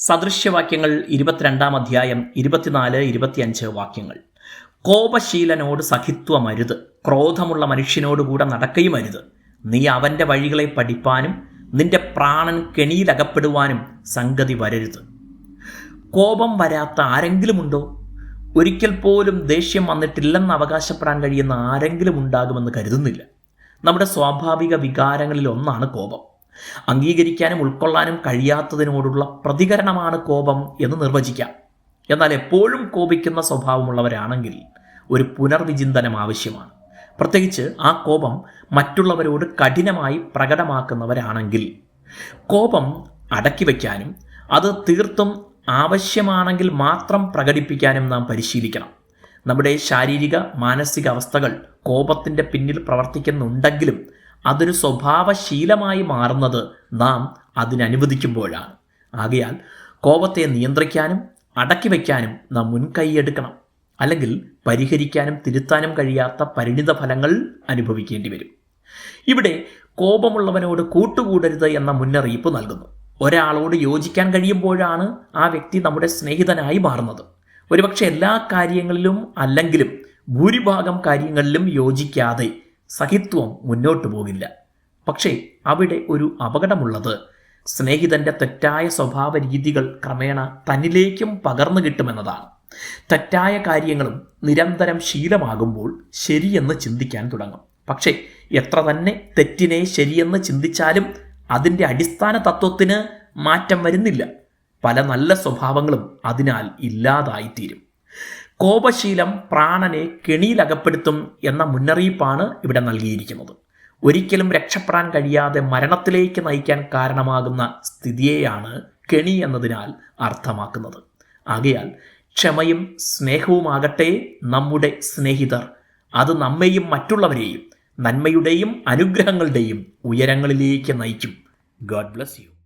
സദൃശ്യവാക്യങ്ങൾ ഇരുപത്തിരണ്ടാം അധ്യായം ഇരുപത്തിനാല് ഇരുപത്തിയഞ്ച് വാക്യങ്ങൾ. കോപശീലനോട് സഖിത്വമരുത് ക്രോധമുള്ള മനുഷ്യനോടുകൂടെ നടക്കുകയും അരുത് നീ അവന്റെ വഴികളെ പഠിപ്പാനും നിന്റെ പ്രാണൻ കെണിയിലകപ്പെടുവാനും സംഗതി വരരുത്. കോപം വരാത്ത ആരെങ്കിലുമുണ്ടോ? ഒരിക്കൽ പോലും ദേഷ്യം വന്നിട്ടില്ലെന്ന് അവകാശപ്പെടാൻ കഴിയുന്ന ആരെങ്കിലും ഉണ്ടാകുമെന്ന് കരുതുന്നില്ല. നമ്മുടെ സ്വാഭാവിക വികാരങ്ങളിൽ ഒന്നാണ് കോപം. അംഗീകരിക്കാനും ഉൾക്കൊള്ളാനും കഴിയാത്തതിനോടുള്ള പ്രതികരണമാണ് കോപം എന്ന് നിർവചിക്കാം. എന്നാൽ എപ്പോഴും കോപിക്കുന്ന സ്വഭാവമുള്ളവരാണെങ്കിൽ ഒരു പുനർവിചിന്തനം ആവശ്യമാണ്. പ്രത്യേകിച്ച് ആ കോപം മറ്റുള്ളവരോട് കഠിനമായി പ്രകടമാക്കുന്നവരാണെങ്കിൽ. കോപം അടക്കി വയ്ക്കാനും അത് തീർത്തും ആവശ്യമാണെങ്കിൽ മാത്രം പ്രകടിപ്പിക്കാനും നാം പരിശീലിക്കണം. നമ്മുടെ ശാരീരിക മാനസിക അവസ്ഥകൾ കോപത്തിന്റെ പിന്നിൽ പ്രവർത്തിക്കുന്നുണ്ടെങ്കിലും അതൊരു സ്വഭാവശീലമായി മാറുന്നത് നാം അതിനനുവദിക്കുമ്പോഴാണ്. ആകയാൽ കോപത്തെ നിയന്ത്രിക്കാനും അടക്കി വയ്ക്കാനും നാം മുൻകൈയെടുക്കണം. അല്ലെങ്കിൽ പരിഹരിക്കാനും തിരുത്താനും കഴിയാത്ത പരിണിത ഫലങ്ങൾ അനുഭവിക്കേണ്ടി വരും. ഇവിടെ കോപമുള്ളവനോട് കൂട്ടുകൂടരുത് എന്ന മുന്നറിയിപ്പ് നൽകുന്നു. ഒരാളോട് യോജിക്കാൻ കഴിയുമ്പോഴാണ് ആ വ്യക്തി നമ്മുടെ സ്നേഹിതനായി മാറുന്നത്. ഒരുപക്ഷെ എല്ലാ കാര്യങ്ങളിലും അല്ലെങ്കിലും ഭൂരിഭാഗം കാര്യങ്ങളിലും യോജിക്കാതെ സഹിത്വം മുന്നോട്ടു പോകില്ല. പക്ഷേ അവിടെ ഒരു അപകടമുള്ളത്. സ്നേഹിതന്റെ തെറ്റായ സ്വഭാവ രീതികൾ ക്രമേണ തന്നിലേക്കും പകർന്നു കിട്ടുമെന്നതാണ്. തെറ്റായ കാര്യങ്ങളും നിരന്തരം ശീലമാകുമ്പോൾ ശരിയെന്ന് ചിന്തിക്കാൻ തുടങ്ങും. പക്ഷേ എത്ര തന്നെ തെറ്റിനെ ശരിയെന്ന് ചിന്തിച്ചാലും അതിന്റെ അടിസ്ഥാന തത്വത്തിന് മാറ്റം വരുന്നില്ല. പല നല്ല സ്വഭാവങ്ങളും അതിനാൽ ഇല്ലാതായിത്തീരും. കോപശീലം പ്രാണനെ കെണിയിലകപ്പെടുത്തും എന്ന മുന്നറിയിപ്പാണ് ഇവിടെ നൽകിയിരിക്കുന്നത്. ഒരിക്കലും രക്ഷപ്പെടാൻ കഴിയാതെ മരണത്തിലേക്ക് നയിക്കാൻ കാരണമാകുന്ന സ്ഥിതിയെയാണ് കെണി എന്നതിനാൽ അർത്ഥമാക്കുന്നത്. ആകയാൽ ക്ഷമയും സ്നേഹവുമാകട്ടെ നമ്മുടെ സ്നേഹിതർ അത് നമ്മെയും മറ്റുള്ളവരെയും നന്മയുടെയും അനുഗ്രഹങ്ങളുടെയും ഉയരങ്ങളിലേക്ക് നയിക്കും. God bless you.